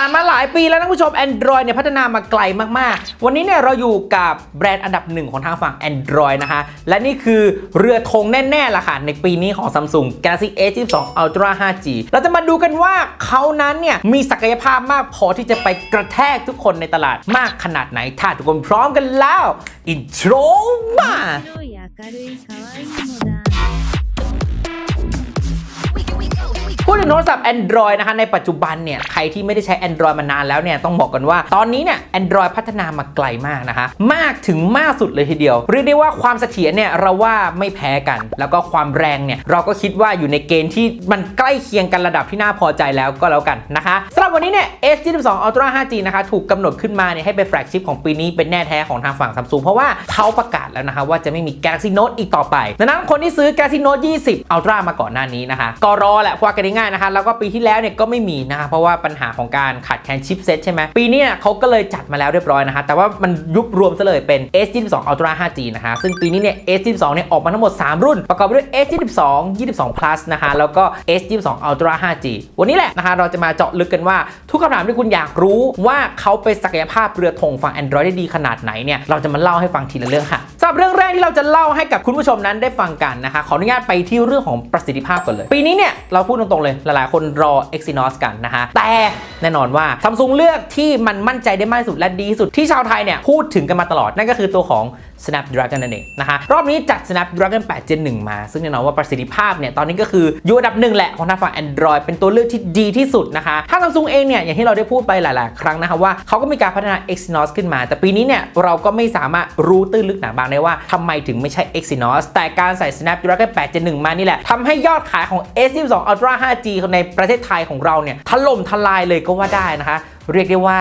ผ่านมาหลายปีแล้วนะผู้ชม Android เนี่ยพัฒนามาไกลมากๆ วันนี้เนี่ยเราอยู่กับแบรนด์อันดับหนึ่งของทางฝั่ง Android นะคะ และนี่คือเรือธงแน่ๆล่ะค่ะ ในปีนี้ของ Samsung Galaxy S22 Ultra 5G เราจะมาดูกันว่าเขานั้นเนี่ยมีศักยภาพมากพอที่จะไปกระแทกทุกคนในตลาดมากขนาดไหน ถ้าทุกคนพร้อมกันแล้ว อินโทรมา พูดถึงโทรศัพท์ Android นะคะในปัจจุบันเนี่ยใครที่ไม่ได้ใช้ Android มานานแล้วเนี่ยต้องบอกกันว่าตอนนี้เนี่ย Android พัฒนามาไกลมากนะคะมากถึงมากสุดเลยทีเดียว เรียกได้ว่าความเสถียรเนี่ยเราว่าไม่แพ้กัน แล้วก็ความแรงเนี่ยเราก็คิดว่าอยู่ในเกณฑ์ที่มันใกล้เคียงกันระดับที่น่าพอใจแล้วก็แล้วกันนะคะสำหรับวันนี้เนี่ย S22 Ultra 5G นะคะถูกกำหนดขึ้นมาเนี่ยให้เป็นแฟลกชิพของปีนี้เป็นแน่แท้ของทางฝั่ง Samsung เพราะว่าเขาประกาศแล้วนะคะว่าจะไม่มี Galaxy Note อีกต่อไปดังนั้นคนที่ซื้อ Galaxy Note 20 Ultra มาก่อนหน้านี้นะคะก็รอแหละพว่ากันง่ายนะคะแล้วก็ปีที่แล้วเนี่ยก็ไม่มีนะคะเพราะว่าปัญหาของการขาดแคลนชิปเซ็ตใช่ไหมปีนี้เนี่ยเขาก็เลยจัดมาแล้วเรียบร้อยนะคะแต่ว่ามันยุบรวมซะเลยเป็น S22 Ultra 5G นะคะซึ่งปีนี้เนี่ย S22 เนี่ยออกมาทั้งหมด 3 รุ่น ประกอบไปด้วย S22 22 plus นะคะแล้วก็ S22 Ultra 5G วันนี้แหละนะคะเราจะมาเจาะลึกกันว่าทุกคำถามที่คุณอยากรู้ว่าเขาเป็นศักยภาพเรือธงฝั่ง Android ได้ดีขนาดไหนเนี่ยเราจะมาเล่าให้ฟังทีละเรื่องค่ะับเรื่องแรกที่เราจะเล่าให้กับคุณผู้ชมนั้นได้ฟังกันนะคะขออนุญาตไปที่เรื่องของประสิทธิภาพก่อนเลย ปีนี้เนี่ยเราพูดตรงๆเลยหลายๆ คนรอ Exynos กันนะคะแต่แน่นอนว่าซัมซุงเลือกที่มันมั่นใจได้มากที่สุดและดีที่สุดที่ชาวไทยเนี่ยพูดถึงกันมาตลอดนั่นก็คือตัวของ Snapdragon นั่นเองนะคะรอบนี้จัด Snapdragon 8 Gen 1 มา ซึ่งแน่นอนว่าประสิทธิภาพเนี่ยตอนนี้ก็คืออยู่อันดับหนึ่งแหละของทางฝั่ง Android เป็นตัวเลือกที่ดีที่สุดนะคะถ้า Samsung เองเนี่ยอย่างที่เราได้พูดไปหลาย ๆ ครั้งนะคะว่าเขาก็มีการพัฒนา Exynos ขึ้นมา แต่ปีนี้เนี่ยเราก็ไม่สามารถรู้ตื้นลึกหนาบางได้ว่าทำไมถึงไม่ใช่ Exynos แต่การใส่ Snapdragon 8 Gen 1 มานี่แหละทำให้ยอดขายของ S22 Ultra 5G ในประเทศไทยของเราเนี่ยถล่มทลายเลยก็ว่าได้นะคะ เรียกได้ว่า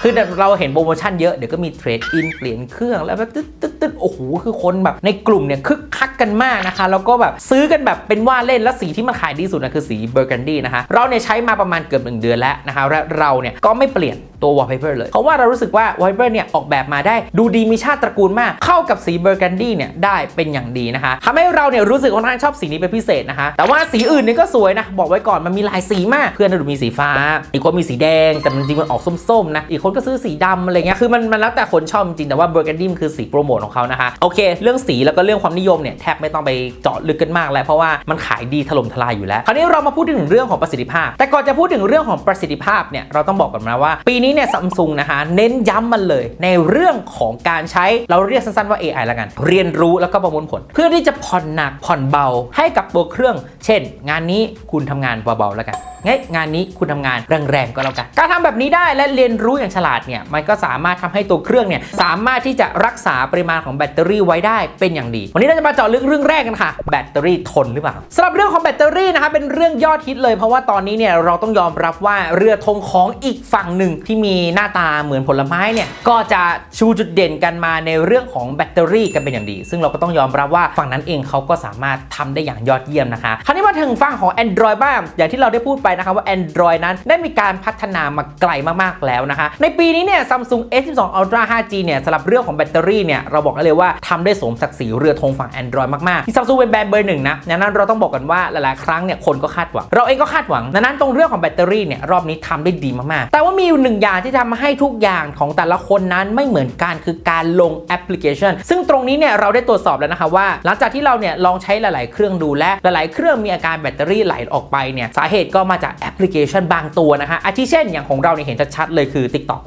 คือเราเห็นโปรโมชั่นเยอะเดี๋ยวก็มีเทรดอินเปลี่ยนเครื่องแล้วแบบตึ๊ดตึ๊ดตึ๊ดโอ้โหคือคนแบบในกลุ่มเนี่ยคึก กันมากนะคะ แล้วก็แบบซื้อกันแบบเป็นว่าเล่นแล้วสีที่มันขายดีสุดนะคือสีเบอร์กันดี้นะคะ เราเนี่ยใช้มาประมาณเกือบหนึ่งเดือนแล้วนะคะและเราเนี่ยก็ไม่เปลี่ยนตัว wallpaper เลย เพราะว่าเรารู้สึกว่า wallpaper เนี่ยออกแบบมาได้ดูดีมีชาติตระกูลมาก เข้ากับสีเบอร์กันดี้เนี่ยได้เป็นอย่างดีนะคะทำให้เราเนี่ยรู้สึกค่อนข้างชอบสีนี้เป็นพิเศษนะคะ แต่ว่าสีอื่นเนี่ยก็สวยนะ บอกไว้ก่อนมันมีหลายสีมาก เพื่อนเราดูมีสีฟ้า อีกคนมีสีแดง แต่มันจริงมันออกส้มๆนะ อีกคนก็ซื้อสีดำอะไรเงี้ย คือมันมันแล้วแต่คนชอบจริง แต่ว่าเบอร์กันดีมันคือสีโปรโมทของเขานะคะ โอเค เรื่องสีแล้วก็เรื่องความนิยมเนี่ยแทบไม่ต้องไปเจาะลึกกันมากแล้วเพราะว่ามันขายดีถล่มทลายอยู่แล้ว คราวนี้เรามาพูดถึงเรื่องของประสิทธิภาพ แต่ก่อนจะพูดถึงเรื่องของประสิทธิภาพเนี่ยเราต้องบอกกันนะว่า ปีนี้เนี่ยซัมซุงนะคะเน้นย้ำมันเลย ในเรื่องของการใช้เราเรียกสั้นๆว่า AI แล้วกัน เรียนรู้แล้วก็ประมวลผล เพื่อที่จะผ่อนหนักผ่อนเบาให้กับตัวเครื่อง เช่น งานนี้คุณทำงานเบาๆแล้วกันเฮ้ยงานนี้คุณทำงานแรงๆก็แล้วกัน การทำแบบนี้ได้และเรียนรู้อย่างฉลาดเนี่ยมันก็สามารถทำให้ตัวเครื่องเนี่ยสามารถที่จะรักษาปริมาณของแบตเตอรี่ไว้ได้เป็นอย่างดี วันนี้เราจะมาเจาะลึกเรื่องแรกกันค่ะ แบตเตอรี่ทนหรือเปล่าสำหรับเรื่องของแบตเตอรี่นะคะเป็นเรื่องยอดฮิตเลยเพราะว่าตอนนี้เนี่ยเราต้องยอมรับว่าเรือธงของอีกฝั่งหนึ่งที่มีหน้าตาเหมือนผลไม้เนี่ยก็จะชูจุดเด่นกันมาในเรื่องของแบตเตอรี่กันเป็นอย่างดี ซึ่งเราก็ต้องยอมรับว่าฝั่งนั้นเองเขาก็สามารถทำได้อย่างยอดเยี่ยมนะคะคราวนี้มาถึงฝั่งของ Android บ้างอย่างที่เราได้พูดไปนะคะว่า Android นั้นได้มีการพัฒนามาไกลมากๆแล้วนะคะ ในปีนี้เนี่ย Samsung S22 Ultra 5G เนี่ยสำหรับเรื่องของแบตเตอรี่เนี่ยเราบอกได้เลยว่าทำได้สมศักดิ์ศรีเรือธงฝั่ง Android มากๆที่ Samsung เป็นแบรนด์เบอร์หนึ่งนะดังนั้นเราต้องบอกกันว่าหลายๆ ครั้งเนี่ยคนก็คาดหวัง เราเองก็คาดหวังดังนั้นตรงเรื่องของแบตเตอรี่เนี่ยรอบนี้ทำได้ดีมากๆ แต่ว่ามีอยู่หนึ่งอย่างที่ทำให้ทุกอย่างของแต่ละคนนั้นไม่เหมือนกันคือการลงแอปพลิเคชัน ซึ่งตรงนี้เนี่ยเราได้ตรวจสอบแล้วนะคะว่า หลังจากที่เราเนี่ยลองใช้หลาย ๆ เครื่องดูและหลาย ๆ เครื่องมีอาการแบตเตอรี่ไหลออกไปเนี่ยสาเหตุก็มาจากแอปพลิเคชันบางตัวนะคะอาทิเช่นอย่างของเราเนี่ยเห็นชัดๆเลยคือ TikTok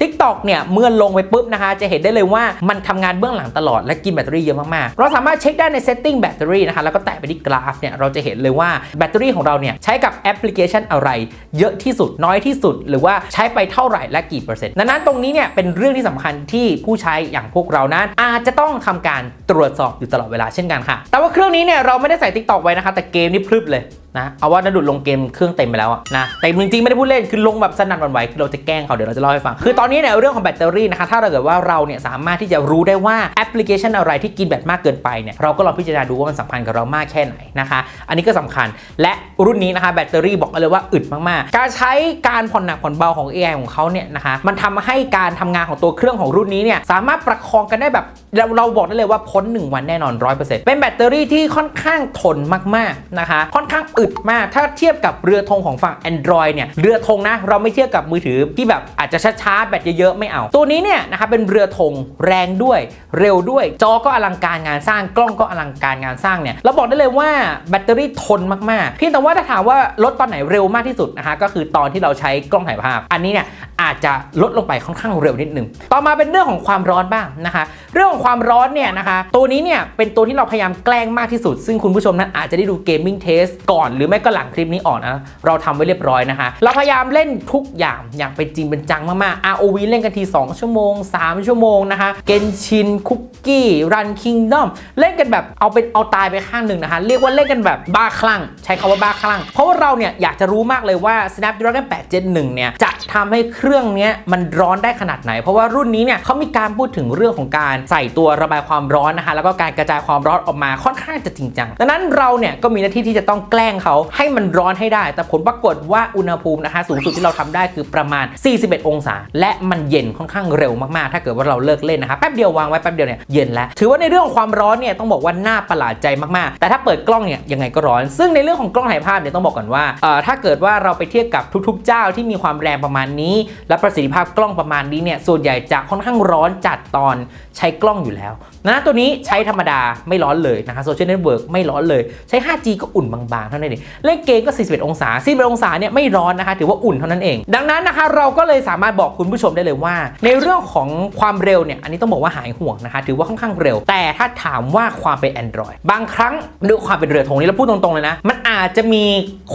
TikTok เนี่ยเมื่อลงไปปุ๊บนะคะ จะเห็นได้เลยว่ามันทำงานเบื้องหลังตลอดและกินแบตเตอรี่เยอะมากๆ เราสามารถเช็คได้ใน setting แบตเตอรี่นะคะแล้วก็แตะไปที่กราฟเนี่ยเราจะเห็นเลยว่าแบตเตอรี่ของเราเนี่ยใช้กับแอปพลิเคชันอะไร เยอะที่สุดน้อยที่สุด หรือว่าใช้ไปเท่าไหร่และกี่เปอร์เซ็นต์ดังนั้นตรงนี้เนี่ยเป็นเรื่องที่สำคัญที่ผู้ใช้อย่างพวกเรานั้นอาจจะต้องทำการตรวจสอบอยู่ตลอดเวลาเช่นกันค่ะ แต่ว่าเครื่องนี้เนี่ยเราไม่ได้ใส่ TikTok ไว้นะคะ แต่เกมนี่พรึบเลยนะเอาว่านาดุดลงเกมเครื่องเต็มไปแล้วนะแต่จริงๆไม่ได้พูดเล่นคือลงแบบสนั่นวันไหวคือเราจะแกล้งเขาเดี๋ยวเราจะเล่าให้ฟังคือตอนอนนี้เนี่ยเรื่องของแบตเตอรี่นะคะ ถ้าเราเกิดว่าเราเนี่ยสามารถที่จะรู้ได้ว่าแอปพลิเคชันอะไรที่กินแบตมากเกินไปเนี่ยเราก็ลองพิจารณาดูว่ามันสัมพันธ์กับเรามากแค่ไหนนะคะ อันนี้ก็สำคัญและรุ่นนี้นะคะแบตเตอรี่บอกเลยว่าอึดมากๆ การใช้การผ่อนหนักผ่อนเบาของ AI ของเขาเนี่ยนะคะมันทำให้การทำงานของตัวเครื่องของรุ่นนี้เนี่ยสามารถประคองกันได้แบบเราเราบอกได้เลยว่าพ้น 1 วันแน่นอน 100%เป็นแบตเตอรี่ที่ค่อนข้างทนมากๆนะคะ ค่อนข้างอึดมาก ถ้าเทียบกับเรือธงของฝั่ง Android เนี่ยเรือธงนะเราไม่เทียบกับมือถือที่แบบอาจจะช้าๆแบตเยอะๆ ไม่เอา ตัวนี้เนี่ยนะคะเป็นเรือธงแรงด้วยเร็วด้วย จอก็อลังการงานสร้างกล้องก็อลังการงานสร้างเนี่ยเราบอกได้เลยว่าแบตเตอรี่ทนมากๆเพียงแต่ว่าถ้าถามว่าลดตอนไหนเร็วมากที่สุดนะคะก็คือตอนที่เราใช้กล้องถ่ายภาพ อันนี้เนี่ยอาจจะลดลงไปค่อนข้างเร็วนิดนึง ต่อมาเป็นเรื่องของความร้อนบ้างนะคะ เรื่องของความร้อนเนี่ยนะคะ ตัวนี้เนี่ยเป็นตัวที่เราพยายามแกล้งมากที่สุด ซึ่งคุณผู้ชมนั้นอาจจะได้ดูเกมมิ่งเทสก่อนหรือไม่ก็หลังคลิปนี้ออกนะ เราทำไว้เรียบร้อยนะคะ เราพยายามเล่นทุกอย่างอย่างเป็นจริงเป็นจังมากๆ ROV เล่นกันที 2 ชั่วโมง 3 ชั่วโมงนะคะ เกนชิน คุกกี้ รันคิงดอม เล่นกันแบบเอาเป็นเอาตายไปข้างหนึ่งนะคะ เรียกว่าเล่นกันแบบบ้าคลั่ง ใช้คำว่าบ้าคลั่ง เพราะว่าเราเนี่ยอยากจะรู้มากเลยว่า Snapdragon 8 Gen 1 เนี่ย จะทำให้เครื่องนี้มันร้อนได้ขนาดไหน เพราะว่ารุ่นนี้เนี่ยเขามีการพูดถึงเรื่องของการใส่ตัวระบายความร้อนนะคะ แล้วก็การกระจายความร้อนออกมาค่อนข้างจะจริงจัง ดังนั้นเราเนี่ยก็มีหน้าที่ที่จะต้องแกล้งเขาให้มันร้อนให้ได้ แต่ผลปรากฏว่าอุณหภูมินะคะสูงสุดที่เราทำได้คือประมาณ 41 องศา และมันเย็นค่อนข้างเร็วมากๆ ถ้าเกิดว่าเราเลิกเล่นนะครับแป๊บเดียววางไว้แป๊บเดียวเนี่ยเย็นแล้วถือว่าในเรื่องของความร้อนเนี่ยต้องบอกว่าน่าประหลาดใจมากๆ แต่ถ้าเปิดกล้องเนี่ยยังไงก็ร้อน ซึ่งในเรื่องของกล้องถ่ายภาพเนี่ยต้องบอกก่อนว่าเอ่อถ้าเกิดว่าเราไปเทียบกับทุกๆ เจ้าที่มีความแรงประมาณนี้ และประสิทธิภาพกล้องประมาณนี้เนี่ยส่วนใหญ่จะค่อนข้างร้อนจัดตอนใช้กล้องอยู่แล้ว นะตัวนี้ใช้ธรรมดาไม่ร้อนเลยนะคะโซเชียลเน็ตเวิร์กไม่ร้อนเลย ใช้ 5G ก็อุ่นบางๆ เท่านั้นเองเล่นเกมก็ 41 องศา41องศาเนี่ยไม่ร้อนนะคะ ถือว่าอุ่นเท่านั้นเอง ดังนั้นนะคะเราก็เลยสามารถบอกคุณผู้ชมได้เลยว่า ในเรื่องของความเร็วเนี่ยอันนี้ต้องบอกว่าหายห่วงนะคะ ถือว่าค่อนข้างเร็ว แต่ถ้าถามว่าความเป็น Android บางครั้งด้วยความเป็นเรือธงนี้เราพูดตรงๆเลยนะมันอาจจะมี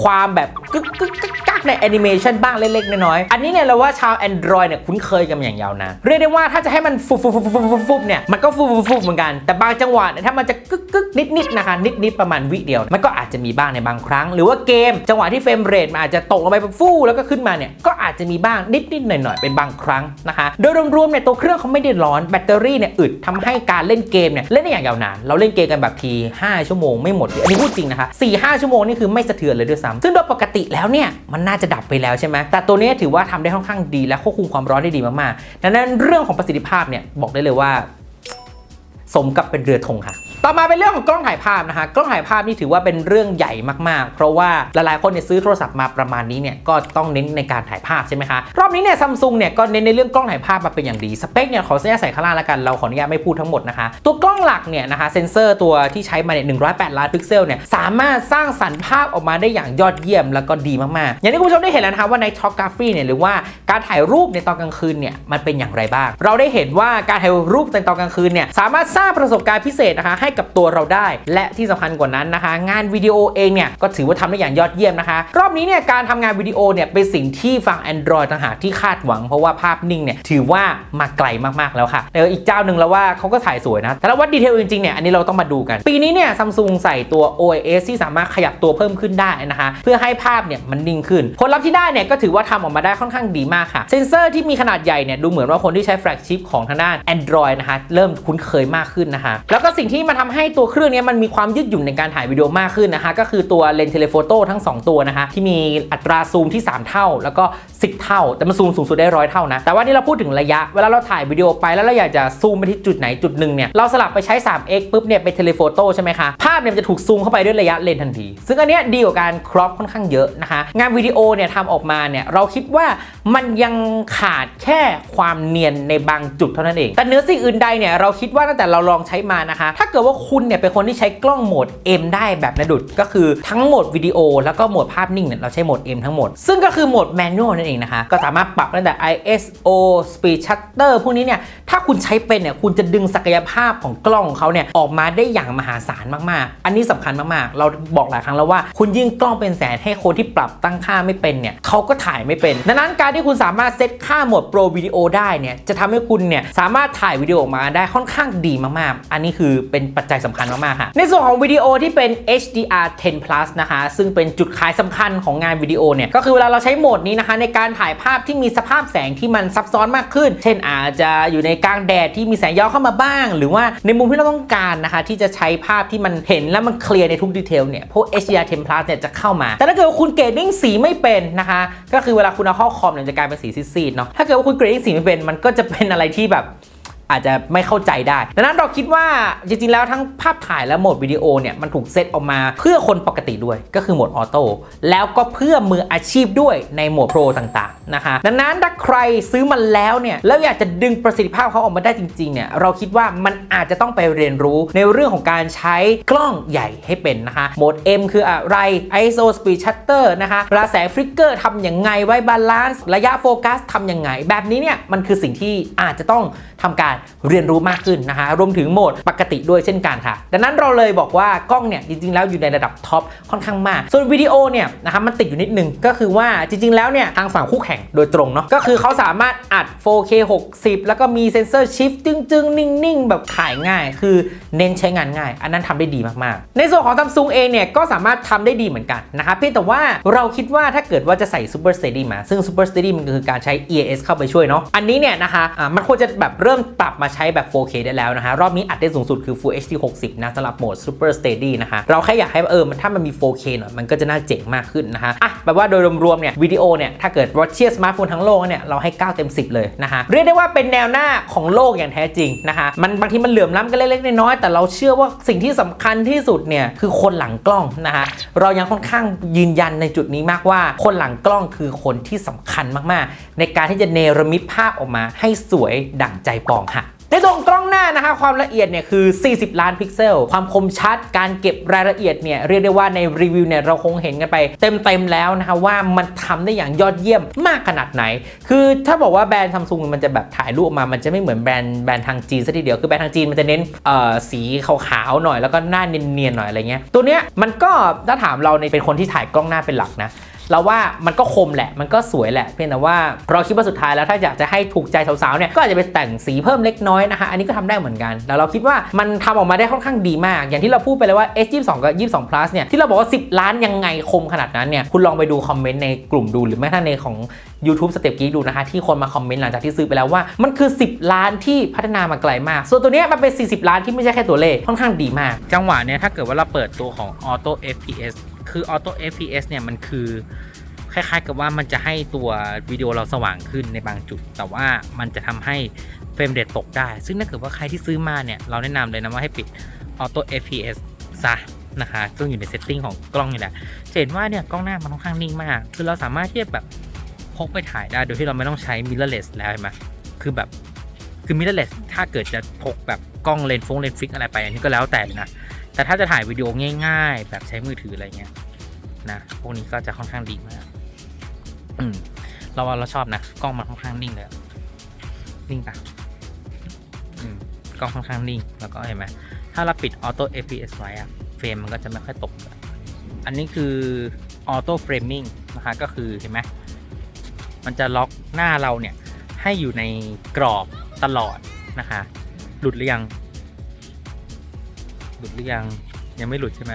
ความแบบกึกกึกกึกกัก ในแอนิเมชันบ้างเล็กๆ น้อยๆ อันนี้เนี่ยเราว่าชาว Android เนี่ยคุ้นเคยกันอย่างยาวนานเรียกได้ว่าถ้าจะให้มันฟุบฟุบฟุบฟุบฟุบฟุบเนี่ยมันก็ฟุบฟุบฟุบเหมือนกัน แต่บางจังหวะเนี่ยถ้ามันจะกึกกึกนิดนิดๆนะคะนิดนิดๆประมาณวิเดียว มันก็อาจจะมีบ้างในบางครั้ง หรือว่าเกมจังหวะที่เฟรมเรทมันอาจจะตกลงไปฟู่แล้วก็ขึ้นมาเนี่ยก็อาจจะมีบ้างนิดนิดๆหน่อยหน่อยๆเป็นบางครั้งนะคะโดยรวมๆเนี่ยตัวเครื่องเขาไม่ได้ร้อนแบตเตอรี่เนี่ยอึดทำให้การเล่นเกมเนี่ยเล่นได้อย่างยาวนาน เราเล่นเกมกันแบบที 5 ชั่วโมงไม่หมดอันนี้พูดจริงนะคะ4-5 ชั่วโมงนี่คือไม่สะเทือนเลยด้วยซ้ำซึ่งโดยปกติแล้วเนี่ยมันน่าจะดับไปแล้วใช่ไหมแต่ตัวนี้ถือว่าทำได้ค่อนข้างดีและควบคุมความร้อนได้ดีมากๆดังนั้นเรื่องของประสิทธิภาพเนี่ยบอกได้เลยว่า สมกับเป็นเรือธงค่ะ ต่อมาเป็นเรื่องของกล้องถ่ายภาพนะคะ กล้องถ่ายภาพนี่ถือว่าเป็นเรื่องใหญ่มากๆ เพราะว่าหลายๆคนเนี่ยซื้อโทรศัพท์มาประมาณนี้เนี่ยก็ต้องเน้นในการถ่ายภาพใช่ไหมคะ รอบนี้เนี่ยซัมซุงเนี่ยก็เน้นในเรื่องกล้องถ่ายภาพมาเป็นอย่างดี สเปคเนี่ยขออนุญาตใส่ข้างล่างแล้วกัน เราขออนุญาตไม่พูดทั้งหมดนะคะ ตัวกล้องหลักเนี่ยนะคะเซนเซอร์ตัวที่ใช้มาเนี่ย108 ล้านพิกเซลเนี่ยสามารถสร้างสรรค์ภาพออกมาได้อย่างยอดเยี่ยมแล้วก็ดีมากๆ อย่างที่คุณผู้ชมได้เห็นแล้วนะคะว่าในท็อกกราฟีเนี่ยหรือว่าการถ่ายรูปในตอนกลางคืนเนี่ยมันเป็นอย่างไรบ้าง เราได้เห็นว่าการถ่ายรูปในตอนกลางคืนเนี่ยสามารถสร้างประสบการณ์พิเศษนะคะให้กับตัวเราได้ และที่สำคัญกว่านั้นนะคะ งานวิดีโอเองเนี่ยก็ถือว่าทำได้อย่างยอดเยี่ยมนะคะ รอบนี้เนี่ยการทำงานวิดีโอเนี่ยเป็นสิ่งที่ฝั่ง Android ต่างหากที่คาดหวัง เพราะว่าภาพนิ่งเนี่ยถือว่ามาไกลมากๆแล้วค่ะเดี๋ยวอีกเจ้าหนึ่งแล้วว่าเขาก็ถ่ายสวยนะแต่วัดดีเทลจริงๆเนี่ยอันนี้เราต้องมาดูกัน ปีนี้เนี่ยซัมซุงใส่ตัว OIS ที่สามารถขยับตัวเพิ่มขึ้นได้นะคะ เพื่อให้ภาพเนี่ยมันนิ่งขึ้น ผลลัพธ์ที่ได้เนี่ยก็ถือว่าทำออกมาได้ค่อนข้างดีมากค่ะเซนเซอร์ที่มีขนาดใหญ่เนี่ยดูเหมือนว่าคนที่ใช้แฟลกชิพของทางด้าน Android นะคะเริ่มคุ้นเคยมากขึ้นนะคะแล้วก็สิ่งที่มาทำให้ตัวเครื่องนี้มันมีความยืดหยุ่นในการถ่ายวิดีโอมากขึ้นนะคะก็คือตัวเลนส์เทเลโฟโต้ทั้ง 2 ตัวนะคะที่มีอัตราซูมที่ 3 เท่า แล้วก็ 10 เท่า แต่มันซูมสูงสุดได้ร้อยเท่านะแต่ว่านี่เราพูดถึงระยะเวลาเราถ่ายวิดีโอไปแล้วเราอยากจะซูมไปที่จุดไหนจุดหนึ่งเนี่ยเราสลับไปใช้ 3x ปุ๊บเนี่ยเป็นเทเลโฟโต้ใช่ไหมคะภาพเนี่ยจะถูกซูมเข้าไปด้วยระยะเลนส์ทันที ซึ่งอันเนี้ยดีกว่าการครอปค่อนข้างเยอะนะคะงานวิดีโอเนี่ยทำออกมาเนี่ยเราคิดว่ามันยังขาดแค่ความเนียนในบางจุดเท่านั้นเองแต่เนื้อสิ่งอื่นใดเนี่ยเราคิดว่าตั้งแต่เราลองใช้มานะคะ ถ้าเกิดว่าคุณเนี่ยเป็นคนที่ใช้กล้องโหมด M ได้แบบนดุดก็คือทั้งโหมดวิดีโอ แล้วก็โหมดภาพนิ่งเนี่ยเราใช้โหมด M ทั้งหมด ซึ่งก็คือโหมดแมนนวลนั่นเองนะคะ ก็สามารถปรับตั้งแต่ ISO Speed Shutter พวกนี้เนี่ยถ้าคุณใช้เป็นเนี่ยคุณจะดึงศักยภาพของกล้องของเขาเนี่ยออกมาได้อย่างมหาศาลมากๆ อันนี้สำคัญมากๆ เราบอกหลายครั้งแล้วว่าคุณยิ่งกล้องเป็นแสนให้คนที่ปรับตั้งค่าไม่เป็นเนี่ยเขาก็ถ่ายไม่เป็นดังนั้นการที่คุณสามารถเซตค่าโหมดโปรวิดีโอได้เนี่ยจะทำให้คุณเนี่ยสามารถถ่ายวิดีโอออกมาได้ค่อนข้างดีมากๆ อันนี้คือเป็นปัจจัยสำคัญมากๆค่ะ ในส่วนของวิดีโอที่เป็น HDR 10 plus นะคะ ซึ่งเป็นจุดขายสำคัญของงานวิดีโอเนี่ย ก็คือเวลาเราใช้โหมดนี้นะคะ ในการถ่ายภาพที่มีสภาพแสงที่มันซับซ้อนมากขึ้น เช่นอาจจะอยู่ในกลางแดดที่มีแสงย้อนเข้ามาบ้าง หรือว่าในมุมที่เราต้องการนะคะ ที่จะใช้ภาพที่มันเห็นแล้วมันเคลียร์ในทุกดีเทลเนี่ยพวก HDR 10 plus เนี่ยจะเข้ามา แต่ถ้าเกิดว่าคุณเกรดดิ้งสีไม่เป็นนะคะ ก็คือเวลาคุณเอาเข้าคอมเนี่ยจะกลายเป็นสีซีดๆเนาะถ้าเกิดว่าคุณเกรดดิ้งสีไม่เป็นมันก็จะเป็นอะไรที่แบบ อาจจะไม่เข้าใจได้ ดังนั้นเราคิดว่าจริงๆ แล้วทั้งภาพถ่ายและโหมดวิดีโอเนี่ยมันถูกเซตออกมาเพื่อคนปกติด้วยก็คือโหมดออโต้แล้วก็เพื่อมืออาชีพด้วยในโหมดโปรต่างๆนะคะดังนั้นถ้าใครซื้อมันแล้วเนี่ยแล้วอยากจะดึงประสิทธิภาพเขาออกมาได้จริงๆเนี่ยเราคิดว่ามันอาจจะต้องไปเรียนรู้ในเรื่องของการใช้กล้องใหญ่ให้เป็นนะคะโหมด M คืออะไร ISO Speed Shutter นะคะเวลาแสงฟลิกเกอร์ทำยังไงไว้บาลานซ์ระยะโฟกัสทำยังไง แบบนี้เนี่ยมันคือสิ่งที่อาจจะต้องทำการเรียนรู้มากขึ้นนะคะรวมถึงโหมดปกติด้วยเช่นกันค่ะ ดังนั้นเราเลยบอกว่ากล้องเนี่ยจริงๆ แล้วอยู่ในระดับท็อปค่อนข้างมาก ส่วนวิดีโอเนี่ยนะคะมันติดอยู่นิดนึงก็คือว่าจริงๆ แล้วเนี่ยทางฝั่งคู่แข่งโดยตรงเนาะก็คือเขาสามารถอัด 4K 60 แล้วก็มีเซนเซอร์ชิฟจึงๆ นิ่งๆ แบบถ่ายง่าย คือเน้นใช้งานง่าย อันนั้นทำได้ดีมากๆ ในส่วนของ Samsung เองเนี่ยก็สามารถทำได้ดีเหมือนกันนะคะเพียงแต่ว่าเราคิดว่าถ้าเกิดว่าจะใส่ Super Steady มาซึ่ง Super Steady มันก็คือการใช้ EAS เข้าไปช่วยเนาะอันนี้เนี่ยนะคะอ่ามันควรจะแบบเริ่มปรับมาใช้แบบ 4K ได้แล้วนะคะรอบนี้อัดได้สูงสุดคือ Full HD 60 นะสำหรับโหมด Super Steady นะคะ เราแค่อยากให้เออมันถ้ามันมี 4K หน่อยมันก็จะน่าเจ๋งมากขึ้นนะคะอะแปลว่าโดยรวมๆเนี่ยวิดีโอเนี่ยถ้าเกิดวัดเชียร์สมาร์ทโฟนทั้งโลกเนี่ยเราให้ 9 เต็ม 10 เลยนะคะเรียกได้ว่าเป็นแนวหน้าของโลกอย่างแท้จริงนะคะมันบางทีมันเหลื่อมล้ำกันเล็กๆน้อยๆแต่เราเชื่อว่าสิ่งที่สำคัญที่สุดเนี่ยคือคนหลังกล้องนะคะเรายังค่อนข้างยืนยันในจุดนี้มากว่า คนหลังกล้องคือคนที่สำคัญมากๆ ในการที่จะเนรมิตภาพออกมาให้สวยดั่งใจปองค่ะ ในตัวของกล้องหน้านะคะความละเอียดเนี่ยคือ 40 ล้านพิกเซล ความคมชัดการเก็บรายละเอียดเนี่ยเรียกได้ว่าในรีวิวเนี่ยเราคงเห็นกันไปเต็มๆแล้วนะคะว่ามันทำได้อย่างยอดเยี่ยมมากขนาดไหน คือถ้าบอกว่าแบรนด์ซัมซุงมันจะแบบถ่ายรูปออกมามันจะไม่เหมือนแบรนด์แบรนด์ทางจีนซะทีเดียวคือแบรนด์ทางจีนมันจะเน้นเอ่อสีขาวๆหน่อยแล้วก็หน้าเนียนๆหน่อยอะไรเงี้ยตัวเนี้ยมันก็ถ้าถามเราในเป็นคนที่ถ่ายกล้องหน้าเป็นหลักนะ เราว่ามันก็คมแหละ มันก็สวยแหละ เพียงแต่ว่าเราคิดว่าสุดท้ายแล้วถ้าอยากจะให้ถูกใจสาวๆเนี่ยก็อาจจะไปแต่งสีเพิ่มเล็กน้อยนะคะอันนี้ก็ทำได้เหมือนกันแล้วเราคิดว่ามันทำออกมาได้ค่อนข้างดีมาก อย่างที่เราพูดไปเลยว่า S22 กับ 22 plus เนี่ยที่เราบอกว่า 10 ล้านยังไงคมขนาดนั้นเนี่ยคุณลองไปดูคอมเมนต์ในกลุ่มดูหรือแม้กระทั่งในของ YouTube Step Geek ดูนะคะที่คนมาคอมเมนต์หลังจากที่ซื้อไปแล้วว่ามันคือ 10 ล้านที่พัฒนามาไกลมาก ส่วนตัวเนี้ยมันเป็น 40 ล้านที่ไม่ใช่แค่ตัวเลขค่อนข้างดีมาก จังหวะเนี้ยถ้าเกิดว่าเราเปิดตัวของ Auto FPS คือ Auto FPS เนี่ยมันคือคล้ายๆกับว่ามันจะให้ตัววิดีโอเราสว่างขึ้นในบางจุด แต่ว่ามันจะทำให้เฟรมเรทตกได้ ซึ่งถ้าเกิดว่าใครที่ซื้อมาเนี่ย เราแนะนำเลยนะว่าให้ปิด Auto FPS ซะนะคะซึ่งอยู่ในเซตติ้งของกล้องนี่แหละจะเห็นว่าเนี่ยกล้องหน้ามันค่อนข้างนิ่งมาก คือเราสามารถที่จะแบบพกไปถ่ายได้โดยที่เราไม่ต้องใช้ mirrorless แล้วเห็นไหมคือแบบคือ mirrorless ถ้าเกิดจะพกแบบกล้องเลนส์ฟงเลนส์ฟิกอะไรไปอันนี้ก็แล้วแต่นะ แต่ถ้าจะถ่ายวิดีโอง่าย ๆ แบบใช้มือถืออะไรเงี้ยนะพวกนี้ก็จะค่อนข้างดีมากอืมเราเราชอบนะกล้องมันค่อนข้างนิ่งเลยนิ่งปะอืมกล้องค่อนข้างนิ่ง แล้วก็เห็นไหมถ้าเราปิดออโต้ FPS ไว้อะเฟรมมันก็จะไม่ค่อยตก อันนี้คือออโต้เฟรมมิ่งนะคะก็คือเห็นไหมมันจะล็อกหน้าเราเนี่ยให้อยู่ในกรอบตลอดนะคะ หลุดหรือยัง หลุดหรือยังยังไม่หลุดใช่ไหม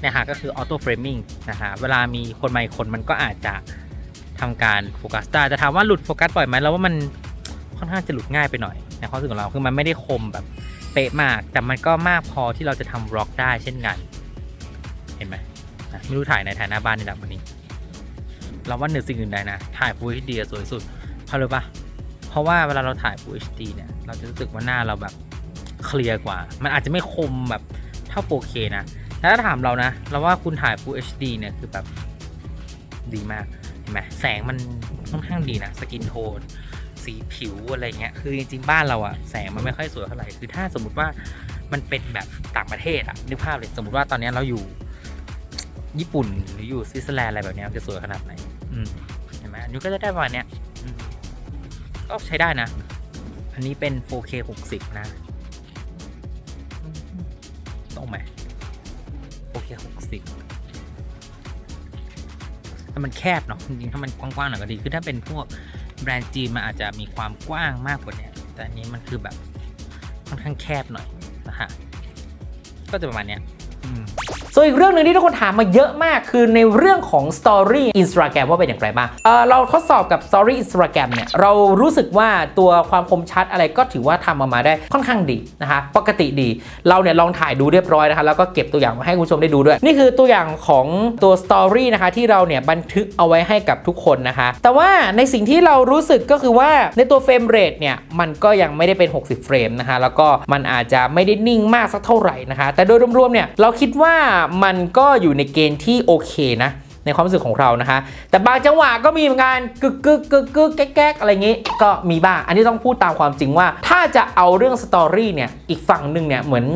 เนี่ยฮะก็คือออโต้เฟรมมิ่งนะฮะเวลามีคนมาอีกคนมันก็อาจจะทำการโฟกัสได้จะถามว่าหลุดโฟกัสบ่อยไหมเราว่ามันค่อนข้างจะหลุดง่ายไปหน่อยในความรู้สึกของเราคือมันไม่ได้คมแบบเป๊ะมาก แต่มันก็มากพอที่เราจะทำบล็อกได้เช่นกัน เห็นไหมไม่รู้ถ่ายในถ่ายหน้าบ้านในี่แหละวันนี้ เราว่าเหนือสิ่งอื่นใดนะ ถ่าย Full HD สวยสุดเพราะรู้ปะเพราะว่าเวลาเราถ่าย Full HD เนี่ย เราจะรู้สึกว่าหน้าเราแบบเคลียร์กว่า มันอาจจะไม่คมแบบ ท่า 4K นะถ้าถามเรานะ เราว่าคุณถ่าย Full HD เนี่ยคือแบบดีมากเห็นไหมแสงมันค่อนข้างดีนะ สกินโทน สีผิวอะไรเงี้ย คือจริงๆ บ้านเราอะแสงมันไม่ค่อยสวยเท่าไหร่ คือถ้าสมมติว่ามันเป็นแบบต่างประเทศอะนึกภาพเลย สมมติว่าตอนนี้เราอยู่ญี่ปุ่นหรืออยู่สวิตเซอร์แลนด์อะไรแบบนี้จะสวยขนาดไหนเห็นไหมอันนี้ก็จะได้ประมาณเนี้ยก็ใช้ได้นะ อันนี้เป็น 4K 60 นะ ตรงไหม 4K 60ถ้ามันแคบเนาะจริงๆถ้ามันกว้างๆหน่อยก็ดีคือถ้าเป็นพวกแบรนด์จีนมันอาจจะมีความกว้างมากกว่านี้แต่อันนี้มันคือแบบค่อนข้างแคบหน่อยนะฮะก็จะประมาณเนี้ย ส่วนอีกเรื่องหนึ่งที่ทุกคนถามมาเยอะมากคือในเรื่องของ Story Instagram ว่าเป็นอย่างไรบ้างเอ่อเราทดสอบกับ Story Instagram เนี่ยเรารู้สึกว่าตัวความคมชัดอะไรก็ถือว่าทำออกมาได้ค่อนข้างดีนะคะปกติดีเราเนี่ยลองถ่ายดูเรียบร้อยนะคะแล้วก็เก็บตัวอย่างมาให้คุณผู้ชมได้ดูด้วย นี่คือตัวอย่างของตัว Story นะคะที่เราเนี่ยบันทึกเอาไว้ให้กับทุกคนนะคะ แต่ว่าในสิ่งที่เรารู้สึกก็คือว่าในตัวเฟรมเรทเนี่ยมันก็ยังไม่ได้เป็น 60 เฟรมนะคะแล้วก็มันอาจจะไม่ได้นิ่งมากสักเท่าไหร่นะคะแต่โดยรวมๆเนี่ยเราคิดว่ามันก็อยู่ในเกณฑ์ที่โอเคนะ ในความรู้สึกของเรานะคะ แต่บางจังหวะก็มีเหมือนกันกึกกึกกึกกึกแก๊กแก๊กอะไรอย่างงี้ก็มีบ้าง อันนี้ต้องพูดตามความจริงว่า ถ้าจะเอาเรื่องสตอรี่เนี่ยอีกฝั่งหนึ่งเนี่ยเหมือน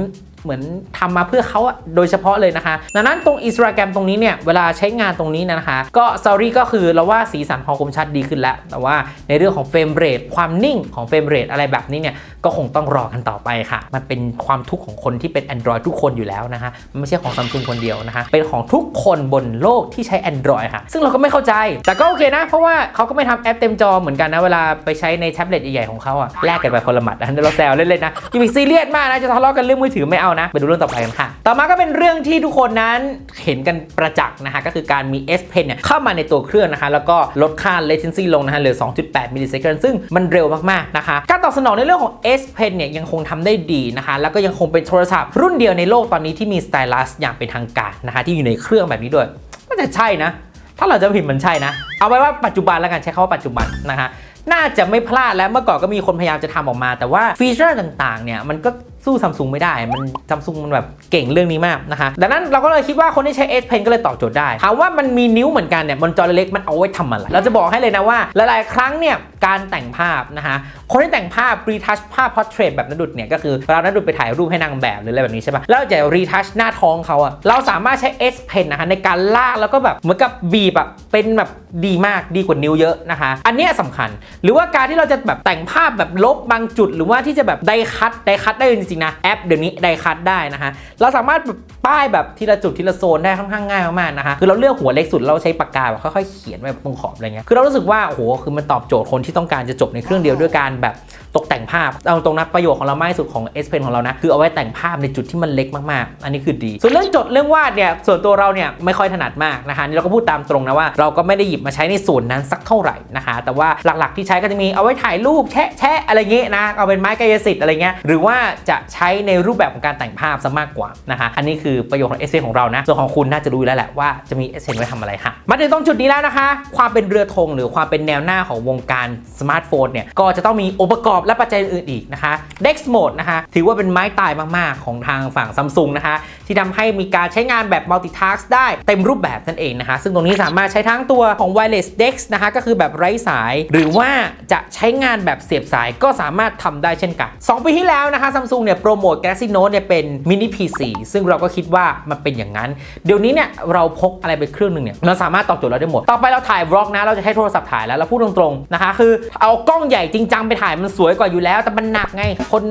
เหมือนทำมาเพื่อเขาโดยเฉพาะเลยนะคะดังนั้นตรงอินสตาแกรมตรงนี้เนี่ยเวลาใช้งานตรงนี้นะคะ ก็สตอรี่ก็คือเราว่าสีสันความคมชัดดีขึ้นแล้ว แต่ว่าในเรื่องของเฟรมเรทความนิ่งของเฟรมเรทอะไรแบบนี้เนี่ยก็คงต้องรอกันต่อไปค่ะ มันเป็นความทุกข์ของคนที่เป็น Android ทุกคนอยู่แล้วนะคะมันไม่ใช่ของซัมซุงคนเดียวนะคะเป็นของทุกคนบนโลกที่ใช้ Android ค่ะ ซึ่งเราก็ไม่เข้าใจ แต่ก็โอเคนะ เพราะว่าเขาก็ไม่ทำแอปเต็มจอเหมือนกันนะ เวลาไปใช้ในแท็บเล็ตใหญ่ๆของเขาอะแลกกันไปคนละหมัดนะเราแซวเล่นๆนะอย่าไปซีเรียสมากนะจะทะเลาะกันเรื่องมือถือไม่เอานะ ไปดูเรื่องต่อไปกันค่ะ ต่อมาก็เป็นเรื่องที่ทุกคนนั้นเห็นกันประจักษ์นะคะก็คือการมี S Pen เนี่ยเข้ามาในตัวเครื่องนะคะ แล้วก็ลดค่า latency ลงนะคะเหลือ 2.8 มิลลิเซคันซึ่งมันเร็วมาก ๆ นะคะ การตอบสนองในเรื่องของ S Pen เนี่ยยังคงทำได้ดีนะคะ แล้วก็ยังคงเป็นโทรศัพท์รุ่นเดียวในโลกตอนนี้ที่มีสไตลัสอย่างเป็นทางการนะคะที่อยู่ในเครื่องแบบนี้ด้วยก็จะใช่นะ ถ้าเราจะผิดมันใช่นะ เอาไว้ว่าปัจจุบันแล้วกันใช้คำว่าปัจจุบันนะคะน่าจะไม่พลาดแล้วเมื่อก่อนก็มีคนพยายามจะทำออกมา แต่ว่าฟีเจอร์ต่างๆเนี่ยมันก็ สู้ซัมซุงไม่ได้ มันซัมซุงมันแบบเก่งเรื่องนี้มากนะคะ ดังนั้นเราก็เลยคิดว่าคนที่ใช้ S Pen ก็เลยตอบโจทย์ได้ ถามว่ามันมีนิ้วเหมือนกันเนี่ยบนจอเล็กมันเอาไว้ทำอะไร เราจะบอกให้เลยนะว่า หลายๆ ครั้งเนี่ยการแต่งภาพนะคะ คนที่แต่งภาพรีทัชภาพพอร์เทรตแบบนดุดเนี่ยก็คือเวลานดุดไปถ่ายรูปให้นางแบบหรืออะไรแบบนี้ใช่ปะแล้วจะรีทัชหน้าท้องเขาอะเราสามารถใช้ S Pen นะคะในการลากแล้วก็แบบเหมือนกับบีบอะเป็นแบบดีมากดีกว่านิ้วเยอะนะคะ อันนี้ยสำคัญ หรือว่าการที่เราจะแบบแต่งภาพแบบลบบางจุด หรือว่าที่จะแบบไดคัตไดคัตได้จริงๆนะแอปเดี๋ยวนี้ไดคัตได้นะคะเราสามารถป้ายแบบทีละจุดทีละโซนได้ค่อนข้างง่ายมากๆนะคะคือเราเลือกหัวเล็กสุดเราใช้ปากกาแบบค่อยๆเขียนไว้ตรงขอบอะไรเงี้ยคือเรารู้สึกว่าโอ้โหคือมันตอบโจทย์คนที่ต้องการจะจบในเครื่องเดียวด้วยการแบบตกแต่งภาพ เอาตรงนะประโยชน์ของเรามากที่สุดของ S Pen ของเรานะ คือเอาไว้แต่งภาพในจุดที่มันเล็กมากๆ อันนี้คือดี ส่วนเรื่องจดเรื่องวาดเนี่ยส่วนตัวเราเนี่ยไม่ค่อยถนัดมากนะคะนี่เราก็พูดตามตรงนะว่าเราก็ไม่ได้หยิบมาใช้ในส่วนนั้นสักเท่าไหร่นะคะ แต่ว่าหลักๆที่ใช้ก็จะมีเอาไว้ถ่ายรูปแชะแชะอะไรเงี้ยนะเอาเป็นไม้กายสิทธิ์อะไรเงี้ยหรือว่าจะใช้ในรูปแบบของการแต่งภาพซะมากกว่านะคะอันนี้คือประโยชน์ของ S Pen ของเรานะส่วนของคุณน่าจะรู้อยู่แล้วแหละว่าจะมี S Pen ไว้ทำอะไรค่ะมาถึงตรงจุดนี้แล้วนะคะ ความเป็นเรือธงหรือความเป็นแนวหน้าของวงการสมาร์ทโฟนเนี่ยก็จะต้องมีองค์ประกอบและปัจจัยอื่นอีกนะคะ Dex Mode นะคะถือว่าเป็นไม้ตายมากๆ ของทางฝั่งซัมซุงนะคะ ที่ทำให้มีการใช้งานแบบ multitask ได้เต็มรูปแบบนั่นเองนะคะ ซึ่งตรงนี้สามารถใช้ทั้งตัวของ wireless Dex นะคะก็คือแบบไร้สาย หรือว่าจะใช้งานแบบเสียบสายก็สามารถทำได้เช่นกัน 2 ปีที่แล้วนะคะซัมซุงเนี่ยโปรโมท Galaxy Note เนี่ยเป็นมินิ PC ซึ่งเราก็คิดว่ามันเป็นอย่างนั้น เดี๋ยวนี้เนี่ยเราพกอะไรไปเครื่องหนึ่งเนี่ยเราสามารถตอบโจทย์เราได้หมด ต่อไปเราถ่ายบล็อกนะเราจะใช้โทรศัพท์ถ่ายแล้วเราพูดตรงๆนะคะคือเอากล้องใหญ่จริงจังไปถ่ายมันสวยกว่าอยู่แล้ว แต่มันหนักไง คน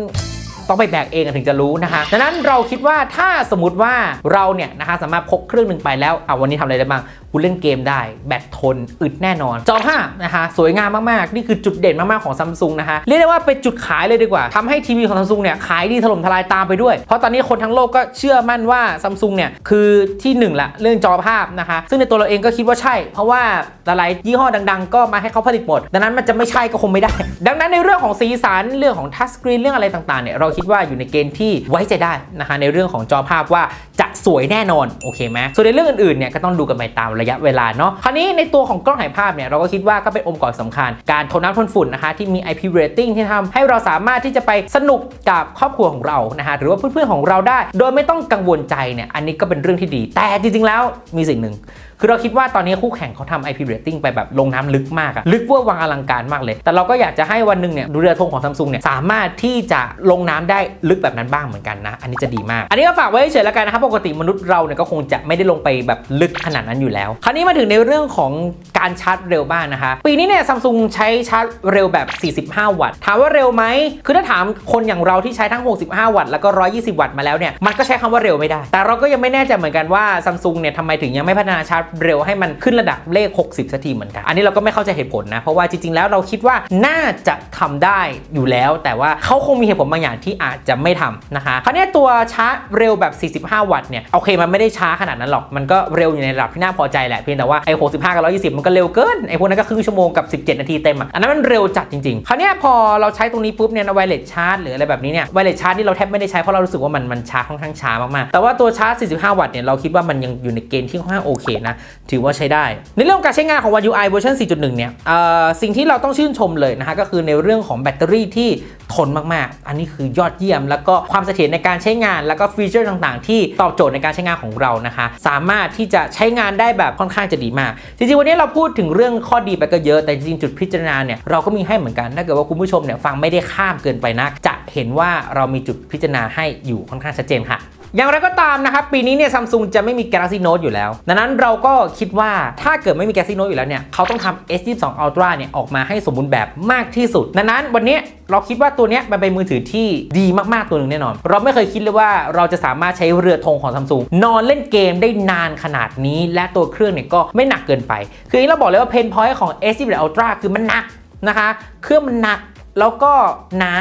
ต้องไปแบกเองถึงจะรู้นะคะ ดังนั้นเราคิดว่าถ้าสมมติว่าเราเนี่ยนะคะสามารถพกเครื่องหนึ่งไปแล้วเอาวันนี้ทำอะไรได้บ้าง คุณเล่นเกมได้ แบตทนอึดแน่นอน จอภาพนะคะสวยงามมากๆ นี่คือจุดเด่นมากๆของซัมซุงนะคะเรียกได้ว่าเป็นจุดขายเลยดีกว่าทำให้ทีวีของซัมซุงเนี่ยขายดีถล่มทลายตามไปด้วย เพราะตอนนี้คนทั้งโลกก็เชื่อมั่นว่าซัมซุงเนี่ยคือที่หนึ่งละ เรื่องจอภาพนะคะซึ่งในตัวเราเองก็คิดว่าใช่ เพราะว่าหลายๆยี่ห้อดัง ๆ ก็มาให้เขาผลิตหมด ดังนั้นมันจะไม่ใช่ก็คงไม่ได้ ดังนั้นในเรื่องของสีสันเรื่องของทัชสกรีนเรื่องอะไรต่างๆเนี่ยเราคิดว่าอยู่ในเกณฑ์ที่ไว้ใจได้นะคะในเรื่องของจอภาพว่าจะสวยแน่นอนโอเคไหมส่วนในเรื่องอื่นๆเนี่ยก็ต้องดูกันไปตามระยะเวลาเนาะคราวนี้ในตัวของกล้องถ่ายภาพเนี่ยเราก็คิดว่าก็เป็นองค์ประกอบสำคัญ การทนน้ำทนฝุ่นนะคะที่มี IP rating ที่ทำให้เราสามารถที่จะไปสนุกกับครอบครัวของเรานะคะหรือว่าเพื่อนๆของเราได้ โดยไม่ต้องกังวลใจเนี่ยอันนี้ก็เป็นเรื่องที่ดี แต่จริงๆแล้วมีสิ่งหนึ่ง คือเราคิดว่าตอนนี้คู่แข่งเขาทำ IP rating ไปแบบลงน้ำลึกมากอะลึกเวอร์วังอลังการมากเลย แต่เราก็อยากจะให้วันหนึ่งเนี่ยดูเรือธงของซัมซุงเนี่ยสามารถที่จะลงน้ำได้ลึกแบบนั้นบ้างเหมือนกันนะ อันนี้จะดีมาก อันนี้ก็ฝากไว้เฉยๆแล้วกันนะครับปกติมนุษย์เราเนี่ยก็คงจะไม่ได้ลงไปแบบลึกขนาดนั้นอยู่แล้ว คราวนี้มาถึงในเรื่องของการชาร์จเร็วบ้างนะคะ ปีนี้เนี่ยซัมซุงใช้ชาร์จเร็วแบบ 45 วัตต์ถามว่าเร็วไหมคือถ้าถามคนอย่างเราที่ใช้ทั้ง 65 วัตต์แล้วก็ 120 วัตต์มาแล้วเนี่ยมันก็ใช้คำว่าเร็วไม่ได้ แต่เราก็ยังไม่แน่ใจเหมือนกันว่าซัมซุงเนี่ยทำไมถึงยังไม่พัฒนาชาร์จเร็วให้มันขึ้นระดับเลข 60สักทีเหมือนกัน อันนี้เราก็ไม่เข้าใจเหตุผลนะ เพราะว่าจริงๆ แล้วเราคิดว่าน่าจะทำได้อยู่แล้ว แต่ว่าเขาคงมีเหตุผลบางอย่างที่อาจจะไม่ทำนะคะคราวนี้ตัวชาร์จเร็วแบบ 45 วัตต์เนี่ยโอเคมันไม่ได้ช้าขนาดนั้นหรอกมันก็เร็วอยู่ในระดับที่น่าพอใจแหละเพียงแต่ว่าไอ้65กับ120 มันก็เร็วเกินไอ้พวกนั้นก็ครึ่งชั่วโมงกับ 17 นาทีเต็มอะอันนั้นมันเร็วจัดจริงๆคราวนี้พอเราใช้ตรงนี้ปุ๊บเนี่ยไวเลสชาร์จหรืออะไรแบบนี้เนี่ยไวเลสชาร์จที่เราแทบไม่ได้ใช้เพราะเรารู้สึกว่ามันมันช้าค่อนข้างช้ามากๆแต่ว่าตัวชาร์จ 45 วัตต์เนี่ยเราคิดว่ามันยังอยู่ในเกณฑ์ที่ค่อนข้างโอเคนะถือว่าใช้ได้ ในเรื่องการใช้งานของ One UI เวอร์ชัน4.1 เนี่ยสิ่งที่เราต้องชื่นชมเลยนะฮะก็คือในเรื่องของแบตเตอรี่ที่ทนมากๆ อันนี้คือยอดเยี่ยม แล้วก็ความเสถียรในการใช้งาน แล้วก็ฟีเจอร์ต่างๆ ที่ตอบโจทย์ในการใช้งานของเรานะคะ สามารถที่จะใช้งานได้แบบค่อนข้างจะดีมาก จริงๆ วันนี้เราพูดถึงเรื่องข้อดีไปก็เยอะ แต่จริงๆ จุดพิจารณาเนี่ยเราก็มีให้เหมือนกัน ถ้าเกิดว่าคุณผู้ชมเนี่ยฟังไม่ได้ข้ามเกินไปนัก จะเห็นว่าเรามีจุดพิจารณาให้อยู่ค่อนข้างชัดเจนค่ะ อย่างไรก็ตามนะครับ ปีนี้เนี่ยซัมซุงจะไม่มี Galaxy Note อยู่แล้ว ดังนั้นเราก็คิดว่าถ้าเกิดไม่มี Galaxy Note อยู่แล้วเนี่ยเขาต้องทำ S22 Ultra เนี่ยออกมาให้สมบูรณ์แบบมากที่สุด ดังนั้นวันนี้เราคิดว่าตัวเนี้ยมันเป็นมือถือที่ดีมากๆตัวหนึ่งแน่นอน เราไม่เคยคิดเลยว่าเราจะสามารถใช้เรือธงของซัมซุงนอนเล่นเกมได้นานขนาดนี้ และตัวเครื่องเนี่ยก็ไม่หนักเกินไป คืออีกเราบอกเลยว่าเพนพอยต์ของ S22 Ultra คือมันหนักนะคะ เครื่องมันหนักแล้วก็หนา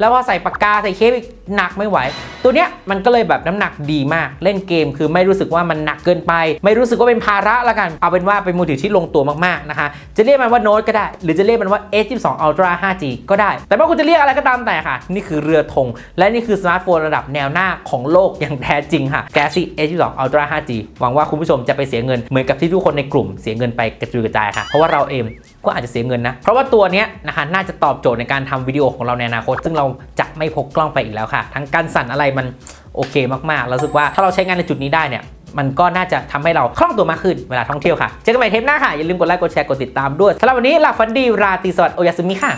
แล้วพอใส่ปากกาใส่เคสอีกหนักไม่ไหว ตัวเนี้ยมันก็เลยแบบน้ำหนักดีมาก เล่นเกมคือไม่รู้สึกว่ามันหนักเกินไป ไม่รู้สึกว่าเป็นภาระละกัน เอาเป็นว่าเป็นมือถือที่ลงตัวมากๆนะคะ จะเรียกมันว่าโน้ตก็ได้ หรือจะเรียกมันว่า S22 Ultra 5G ก็ได้ แต่ว่าคุณจะเรียกอะไรก็ตามแต่ค่ะ นี่คือเรือธงและนี่คือสมาร์ทโฟนระดับแนวหน้าของโลกอย่างแท้จริงค่ะ Galaxy S22 Ultra 5G หวังว่าคุณผู้ชมจะไปเสียเงินเหมือนกับที่ทุกคนในกลุ่มเสียเงินไปกระจุยกระจายค่ะเพราะว่าเราเอง ก็อาจจะเสียเงินนะ เพราะว่าตัวนี้นะคะน่าจะตอบโจทย์ในการทำวิดีโอของเราในอนาคต ซึ่งเราจะไม่พกกล้องไปอีกแล้วค่ะ ทั้งการสั่นอะไรมันโอเคมากๆเรู้สึกว่าถ้าเราใช้งานในจุดนี้ได้เนี่ยมันก็น่าจะทำให้เราคล่องตัวมากขึ้นเวลาท่องเที่ยวค่ะ เจอกันใหม่เทปหน้าค่ะ อย่าลืมกดไลค์ กดแชร์ กดติดตามด้วยสำหรับวันนี้ลาฟันดี ราตรีสวัสดิ์ โอยาสุมิค่ะ